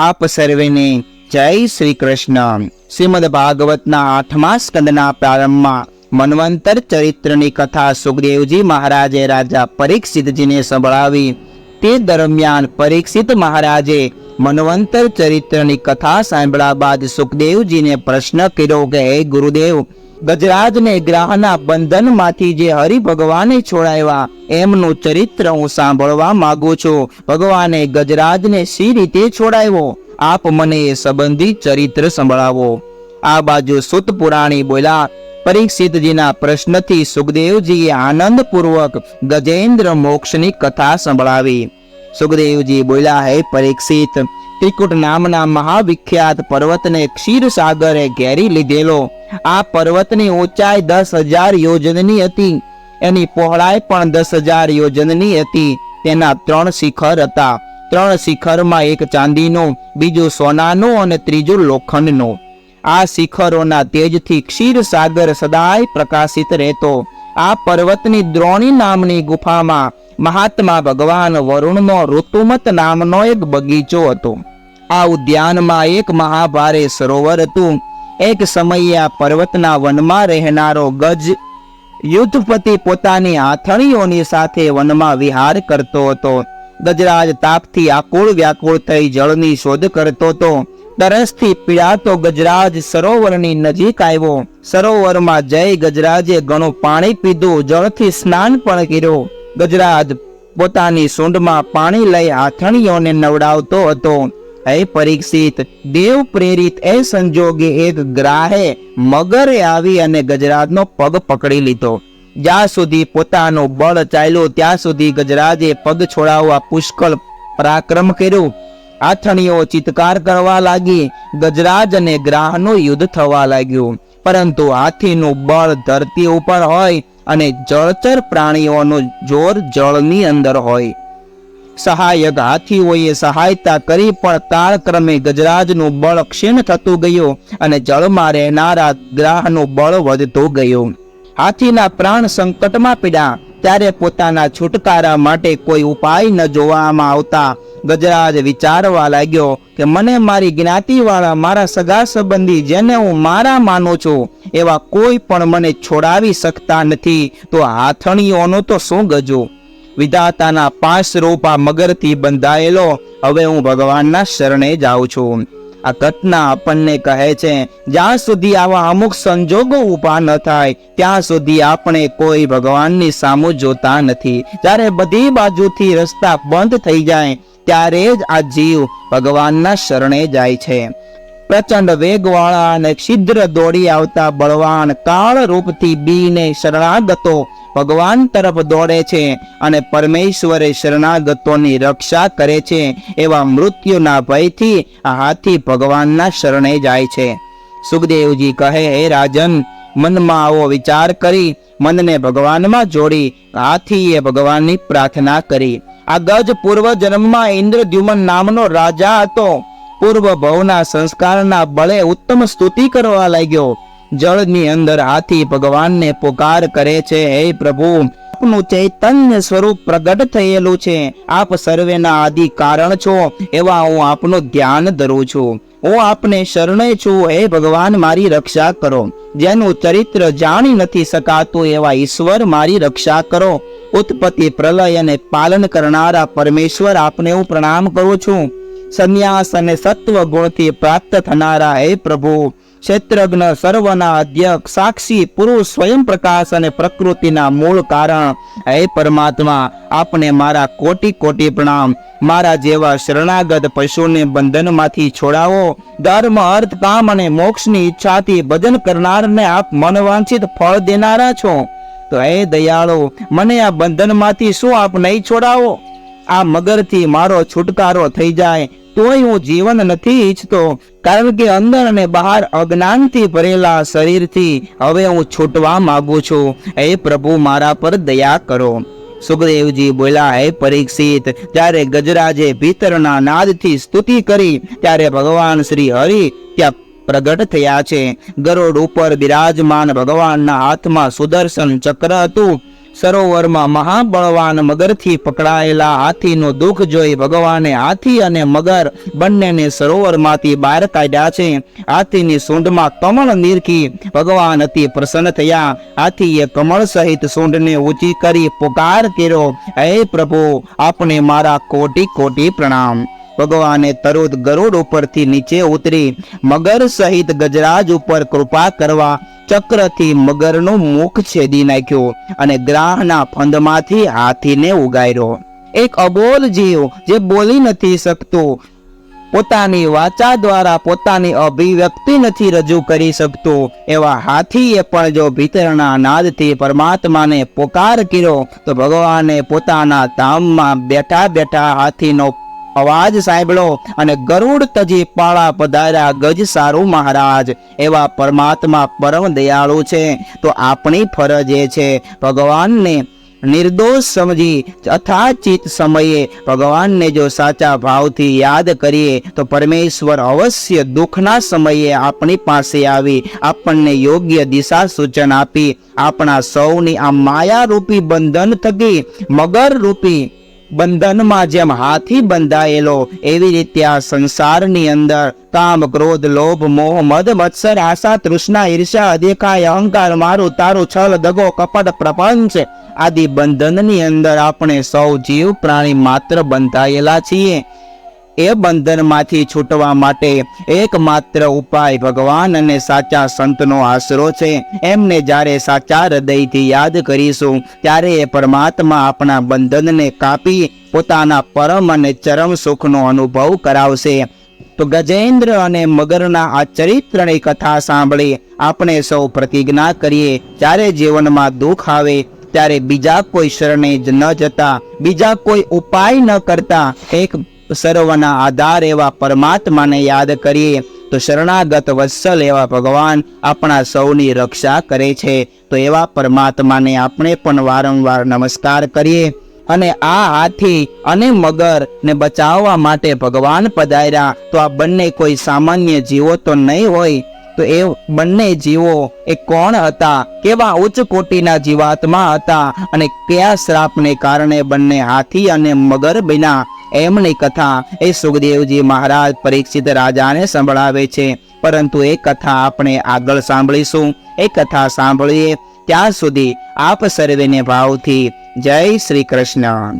આપ સર્વેને જય શ્રી કૃષ્ણ. શ્રીમદ ભાગવતના આઠમા સ્કંદના પ્રારંભમાં મનવંતર ચરિત્રની કથા સુખદેવજી મહારાજે રાજા પરીક્ષિતજીને સંભળાવી, તે દરમિયાન પરીક્ષિત મહારાજે મનવંતર ચરિત્રની કથા સાંભળ્યા બાદ સુખદેવજીને પ્રશ્ન કર્યો કે, હે ગુરુદેવ ગજરાજને ગ્રહના બંધનમાંથી જે હરિ ભગવાને છોડાવ્યા, એમનું ચરિત્ર હું સાંભળવા માંગુ છું. ભગવાને ગજરાજને સી રીતે છોડાવ્યો? આપ મને એ સંબંધી ચરિત્ર સંભળાવો. આ બાજુ સુત પુરાણી બોલ્યા, પરીક્ષિતજીના પ્રશ્નથી સુખદેવજીએ આનંદપૂર્વક ગજેન્દ્ર મોક્ષની કથા સંભળાવી. સુખદેવજી બોલ્યા, હે પરીક્ષિત ત્રિકુટ નામના મહાવિખ્યાત પર્વતને ક્ષીરસાગરે ઘેરી લીધેલો. આ પર્વતની ઊંચાઈ દસ હજાર યોજનની હતી. એની પહોળાઈ પણ દસ હજાર યોજનની હતી. તેના ત્રણ શિખર હતા. ત્રણ શિખરમાં એક ચાંદીનો, બીજું સોનાનું અને ત્રીજું લોખંડનો. આ શિખરોના તેજથી ક્ષીરસાગર સદાય પ્રકાશિત રહેતો. આ પર્વતની દ્રોણી નામની ગુફામાં મહાત્મા ભગવાન વરુણનો ઋતુમત નામનો એક બગીચો હતો. આ ઉદ્યાનમાં એક મહાભારે સરોવર હતું. એક સમયે આ પર્વતના વનમાં રહેનારો ગજ યુદ્ધપતિ પોતાની આથણીઓની સાથે વનમાં વિહાર કરતો હતો. ગજરાજ તાપથી આકુળ વ્યાકુળ થઈ જળની શોધ કરતો હતો. તરસથી પીડાતો ગજરાજ સરોવરની નજીક આવ્યો. સરોવરમાં જઈ ગજરાજે ઘણું પાણી પીધું, જળથી સ્નાન પણ કર્યો. ગજરાજ પોતાની સૂંઢમાં પાણી લઈ આથણીઓને નવડાવતો હતો. એ પરીક્ષિત, દેવ પ્રેરિત એ સંજોગે એક ગ્રાહે મગરે આવી અને ગજરાજનો પગ પકડી લીધો. જ્યાં સુધી પોતાનું બળ ચાલ્યું, ત્યાં સુધી ગજરાજે પગ છોડાવવા પુષ્કળ પરાક્રમ કર્યું. આથણીઓ ચિત્કાર કરવા લાગી, ગજરાજ અને ગ્રાહનું યુદ્ધ થવા લાગ્યું. પરંતુ હાથીનું બળ ધરતી ઉપર હોય અને જળચર પ્રાણીઓનું જોર જળની અંદર હોય. સહાયક હાથીઓએ સહાયતા કરી પણ કાળક્રમે ગજરાજનું બળ ક્ષીણ થતું ગયું અને જળમાં રહેનારા ગ્રાહનું બળ વધતું ગયું. હાથીના પ્રાણ સંકટમાં પીડ્યા ત્યારે પોતાના છુટકારા માટે કોઈ ઉપાય ન જોવામાં આવતા ગજરાજ વિચારવા લાગ્યો કે મને મારી જ્ઞાતિવાળા મારા સગા સંબંધી જેને હું મારા માનું છું, એવા કોઈ પણ મને છોડાવી શકતા નથી. તો હાથણીઓનો તો શું ગજું? વિધાતાના પાંચ રૂપા મગરથી બંધાયેલો, હવે હું ભગવાનના શરણે જાઉં છું. આ ઘટના આપણને કહે છે, જ્યાં સુધી આવા અમુક સંજોગો ઊભા ન થાય, ત્યાં સુધી આપણે કોઈ ભગવાનની સામુ જોતા નથી. જ્યારે બધી બાજુથી રસ્તા બંધ થઈ જાય, ત્યારે જ આ જીવ ભગવાનના શરણે જાય છે. પ્રચંડ વેગવાળા અને છિદ્ર દોડી આવતા બળવાન કાળ રૂપથી બીને શરણાગતો ભગવાન તરફ દોડે છે અને પરમેશ્વરે શરણાગતોની રક્ષા કરે છે એવા મૃત્યુના ભયથી આ હાથી ભગવાનના શરણે જાય છે. સુખદેવજી કહે, હે રાજન, મનમાં આવો વિચાર કરી, મનને ભગવાનમાં જોડી, હાથીએ ભગવાનની પ્રાર્થના કરી. આ ગજ પૂર્વ જન્મમાં ઇન્દ્રદ્યુમન નામનો રાજા હતો. પૂર્વ ભવના સંસ્કારના બળે ઉત્તમ સ્તુતિ કરવા લાગ્યો. જળની અંદર હાથી ભગવાનને પુકાર કરે છે, હે પ્રભુ, આપનું ચૈતન્ય સ્વરૂપ પ્રગટ થયેલું છે. આપ સર્વેના આદિ કારણ છો. એવા હું આપનું ધ્યાન ધરું છું. હું આપને શરણે છું. હે ભગવાન, મારી રક્ષા કરો. જેનું ચરિત્ર જાણી નથી શકાતું, એવા ઈશ્વર મારી રક્ષા કરો. ઉત્પત્તિ, પ્રલય અને પાલન કરનારા પરમેશ્વર આપને હું પ્રણામ કરું છું. સંન્યાસ અને સત્વ ગુણથી પ્રાપ્ત થનારા, હે પ્રભુ ક્ષેત્રજ્ઞ સર્વના અધ્યક્ષ, સાક્ષી, પુરુષ, સ્વયં પ્રકાશ અને પ્રકૃતિના મૂળ કારણ. હે પરમાત્મા, આપને મારા કોટી કોટી પ્રણામ. મારા જેવા શરણાગત પશુને બંધનમાંથી છોડાવો. ધર્મ, અર્થ, કામ અને મોક્ષની ઈચ્છાથી ભજન કરનારને આપ મનવાંછિત ફળ દેનારા છો. તો હે દયાળો, મને આ બંધનમાંથી શું આપ નહીં છોડાવો? આ મગરથી મારો છુટકારો થઈ જાય. તોય હું જીવન નથી ઈચ્છતો, કારણ કે અંદર અને બહાર અજ્ઞાનથી ભરેલા શરીરથી હવે હું છૂટવા માંગુ છું. હે પ્રભુ, મારા પર દયા કરો. સુખદેવજી બોલ્યા, હે પરીક્ષિત, જ્યારે ગજરાજે ભીતરના નાદથી સ્તુતિ કરી, ત્યારે ભગવાન શ્રી હરિ ત્યાં પ્રગટ થયા છે. ગરોડ ઉપર બિરાજમાન ભગવાનના હાથમાં સુદર્શન ચક્ર હતું. સરોવરમાં મહાબળવાન મગરથી પકડાયેલા હાથીનું દુઃખ જોઈ ભગવાને હાથી અને મગર બંનેને સરોવરમાંથી બહાર કાઢ્યા છે. હાથીની સૂંઢમાં કમળ નીરખી ભગવાન અતિ પ્રસન્ન થયા. હાથીએ કમળ સહિત સૂંઢને ઊંચી કરી પુકાર કર્યો. હે પ્રભુ, આપને મારા કોટી કોટી પ્રણામ. ભગવાને તરુદ ગરુડ ઉપરથી નીચે ઉતરી, મગર સહિત ગજરાજ ઉપર કૃપા કરવા ચક્રથી મગરનું મુખ છેદી નાખ્યું અને ગ્રાહના ફંદમાંથી હાથીને ઉગાર્યો. એક અબોલ જીવ જે બોલી નથી શકતો, પોતાની વાચા દ્વારા પોતાની અભિવ્યક્તિ નથી રજૂ કરી શકતો, એવા હાથીએ પણ જો ભીતરના નાદથી પરમાત્માને પોકાર કર્યો, તો ભગવાને પોતાના ધામમાં બેઠા બેઠા હાથીનો અવાજ સાંભળો અને ગરુડ તજી પાળા પધાર્યા ગજ સારું મહારાજ. એવા પરમાત્મા પરમ દયાળુ છે. તો આપણી ફરજ એ છે. ભગવાનને નિર્દોષ સમજી અથાચિત સમયે ભગવાનને જો સાચા ભાવથી યાદ કરીએ, તો પરમેશ્વર અવશ્ય દુઃખના સમયે આપણી પાસે આવી, આપણને યોગ્ય દિશા સૂચન આપી. આપણા સૌની આ માયારૂપી બંધન થકી મગર રૂપી બંધનમાં જેમ હાથી બંધાયેલો એવી રીતે આ સંસારની અંદર કામ, ક્રોધ, લોભ, મોહ, મદ, મત્સર, આશા, તૃષ્ણા ઈર્ષા અદેખાય અહંકાર, મારું, તારું, છલ, દગો, કપટ, પ્રપંચ આદિ બંધનની અંદર આપણે સૌ જીવ, પ્રાણી માત્ર બંધાયેલા છીએ. એ બંધનમાંથી છૂટવા માટે એકમાત્ર ઉપાય ભગવાન અને સાચા સંતનો આશરો છે. એમને જ્યારે સાચા હૃદયથી યાદ કરીશું, ત્યારે એ પરમાત્મા આપણા બંધનને કાપી પોતાના પરમ અને ચરમ સુખનો અનુભવ કરાવશે. તો ગજેન્દ્ર અને મગરના આ ચરિત્રની કથા સાંભળી આપણે સૌ પ્રતિજ્ઞા કરીએ, જ્યારે જીવનમાં દુઃખ આવે, ત્યારે બીજા કોઈ શરણે જ ન જતા, બીજા કોઈ ઉપાય ન કરતા, એક સર્વના આધાર એવા પરમાત્માને યાદ કરીએ, તો શરણાગત વત્સલ એવા ભગવાન આપણા સૌની રક્ષા કરે છે. તો એવા પરમાત્માને આપણે પણ વારંવાર નમસ્કાર કરીએ અને આ હાથી અને મગર ને બચાવવા માટે ભગવાન પધાર્યા. તો આ બંને કોઈ સામાન્ય જીવો તો નહીં હોય, તો એ બંને જીવો એ કોણ હતા, કેવા ઉચ્ચ કોટીના જીવાત્મા હતા અને કયા શ્રાપને કારણે બંને હાથી અને મગર બન્યા? એમની કથા એ સુખદેવજી મહારાજ પરીક્ષિત રાજાને સંભળાવે છે. પરંતુ એ કથા આપણે આગળ સાંભળીશું. એ કથા સાંભળીએ ત્યાં સુધી આપ સર્વેને ભાવથી જય શ્રી કૃષ્ણ.